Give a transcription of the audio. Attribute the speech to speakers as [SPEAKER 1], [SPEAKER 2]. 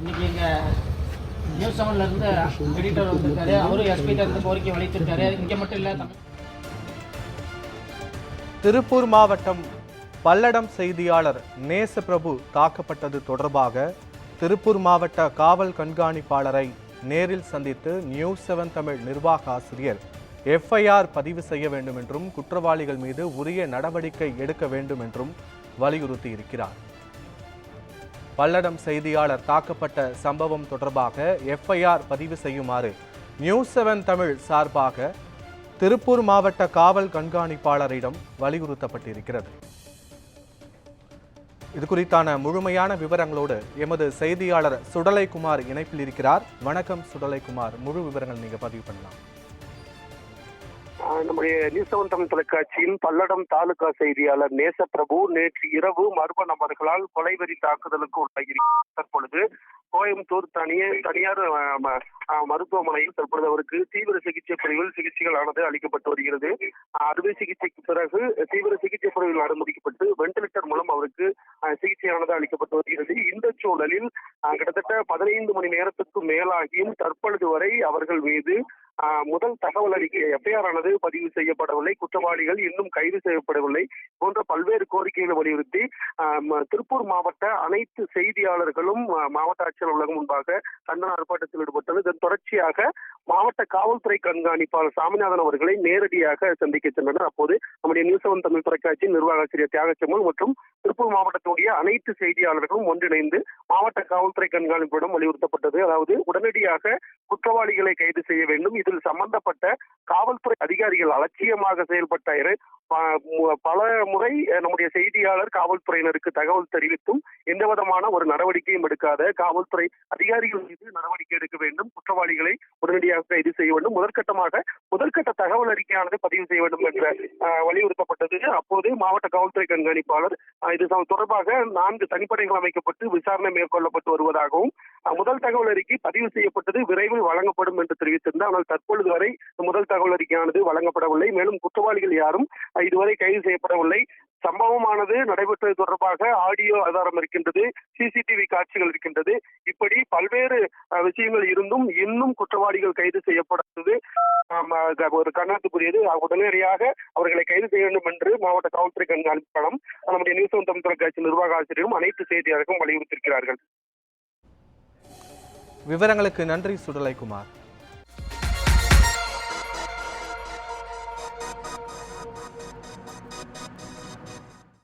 [SPEAKER 1] இன்னைக்கு எங்க நியூஸ் செவன்ல இருந்து எடிட்டர் வந்திருக்காரு. அவரும் எஸ்பிட்ட இருந்து கோரிக்கை வலித்திருக்காரு இங்க மட்டும் இல்ல
[SPEAKER 2] திருப்பூர் மாவட்டம் பல்லடம் செய்தியாளர் நேசப்பிரபு தாக்கப்பட்டது தொடர்பாக திருப்பூர் மாவட்ட காவல் கண்காணிப்பாளரை நேரில் சந்தித்து நியூஸ் செவன் தமிழ் நிர்வாக ஆசிரியர் எஃப்ஐஆர் பதிவு செய்ய வேண்டும் என்றும் குற்றவாளிகள் மீது உரிய நடவடிக்கை எடுக்க வேண்டும் என்றும் வலியுறுத்தி இருக்கிறார் பல்லடம் செய்தியாளர் தாக்கப்பட்ட சம்பவம் தொடர்பாக எஃப்ஐஆர் பதிவு செய்யுமாறு நியூஸ் செவன் தமிழ் சார்பாக திருப்பூர் மாவட்ட காவல் கண்காணிப்பாளரிடம் வலியுறுத்தப்பட்டிருக்கிறது. இது குறித்தான முழுமையான விவரங்களோடு எமது செய்தியாளர் சுடலைக்குமார் இணைப்பில் இருக்கிறார். வணக்கம் சுடலைக்குமார். முழு விவரங்கள் நீங்கள் பதிவு பண்ணலாம்.
[SPEAKER 3] நம்முடைய நியூஸ் செவன் தமிழ் தொலைக்காட்சியின் பல்லடம் தாலுகா செய்தியாளர் நேசப்பிரபு நேற்று இரவு மர்ம நபர்களால் கொலைவெறி தாக்குதலுக்கு உள்ளாகியிருக்கிறார் தற்பொழுது கோயம்புத்தூர் தனிய தனியார் ம- மருத்துவமனையில் தற்பொழுது அவருக்கு தீவிர சிகிச்சை பிரிவில் சிகிச்சைகளானது அளிக்கப்பட்டு வருகிறது. அறுவை சிகிச்சைக்கு பிறகு தீவிர சிகிச்சை பிரிவில் அனுமதிக்கப்பட்டு வெண்டிலேட்டர் மூலம் அவருக்கு சிகிச்சையானது அளிக்கப்பட்டு வருகிறது. இந்த சூழலில் கிட்டத்தட்ட பதினைந்து மணி நேரத்துக்கு மேலாகியும் தற்பொழுது வரை அவர்கள் மீது முதல் தகவல் அறிக்கை எஃப்ஐஆர் ஆனது பதிவு செய்யப்படவில்லை. குற்றவாளிகள் இன்னும் கைது செய்யப்படவில்லை போன்ற பல்வேறு கோரிக்கைகளை வலியுறுத்தி ஆஹ், திருப்பூர் மாவட்ட அனைத்து செய்தியாளர்களும் ஆஹ், மாவட்ட ஆட்சியர் உலகம் முன்பாக கண்டன ஆர்ப்பாட்டத்தில் ஈடுபட்டது இதன் தொடர்ச்சியாக மாவட்ட காவல்துறை கண்காணிப்பாளர் சாமிநாதன் அவர்களை நேரடியாக சந்திக்க சென்றனர். அப்போது நம்முடைய நியூஸ் செவன் தமிழ் தொலைக்காட்சி நிர்வாக ஆசிரியர் தியாகச்செம்மல் மற்றும் திருப்பூர் மாவட்டத்துடைய அனைத்து செய்தியாளர்களும் ஒன்றிணைந்து மாவட்ட காவல்துறை கண்காணிப்பிடம் வலியுறுத்தப்பட்டது. அதாவது உடனடியாக குற்றவாளிகளை கைது செய்ய வேண்டும். இதில் சம்பந்தப்பட்ட காவல்துறை அதிகாரிகள் அலட்சியமாக செயல்பட்ட இரு- பல முறை நம்முடைய செய்தியாளர் காவல்துறையினருக்கு தகவல் தெரிவித்தும் எந்த விதமான ஒரு நடவடிக்கையும் எடுக்காத காவல்துறை அதிகாரிகள் மீது நடவடிக்கை எடுக்க வேண்டும் குற்றவாளிகளை உடனடியாக கைது செய்ய வேண்டும். முதற்கட்டமாக முதற்கட்ட தகவல் அறிக்கையானது பதிவு செய்ய வேண்டும் என்ற வலியுறுத்தப்பட்டது. அப்போது மாவட்ட காவல்துறை கண்காணிப்பாளர் இது தொடர்பாக நான்கு தனிப்படைகள் அமைக்கப்பட்டு விசாரணை மேற்கொள்ளப்பட்டு வருவதாகவும் முதல் தகவல் அறிக்கை பதிவு செய்யப்பட்டது விரைவில் வழங்கப்படும் என்று தெரிவித்திருந்தார். ஆனால் தற்பொழுது வரை முதல் தகவல் அறிக்கையானது வழங்கப்படவில்லை. மேலும் குற்றவாளிகள் யாரும் இதுவரை கைது செய்யப்படவில்லை. சம்பவமானது நடைபெற்றது தொடர்பாக ஆடியோ ஆதாரம் இருக்கின்றது சிசிடிவி காட்சிகள் இருக்கின்றது. இப்படி பல்வேறு விஷயங்கள் இருந்தும் இன்னும் குற்றவாளிகள் கைது செய்யப்படாதது ஒரு கண்ணத்துக்குரியது உடனடியாக அவர்களை கைது செய்ய வேண்டும் என்று மாவட்ட காவல்துறை கண்காணிப்பாளம் நம்முடைய நியூஸ் ஒன் தமிழ் தொலைக்காட்சி நிர்வாக ஆசிரியரும் அனைத்து செய்தியாளருக்கும் வலியுறுத்தியிருக்கிறார்கள்.
[SPEAKER 2] விவரங்களுக்கு நன்றி சுடலைக்குமார்.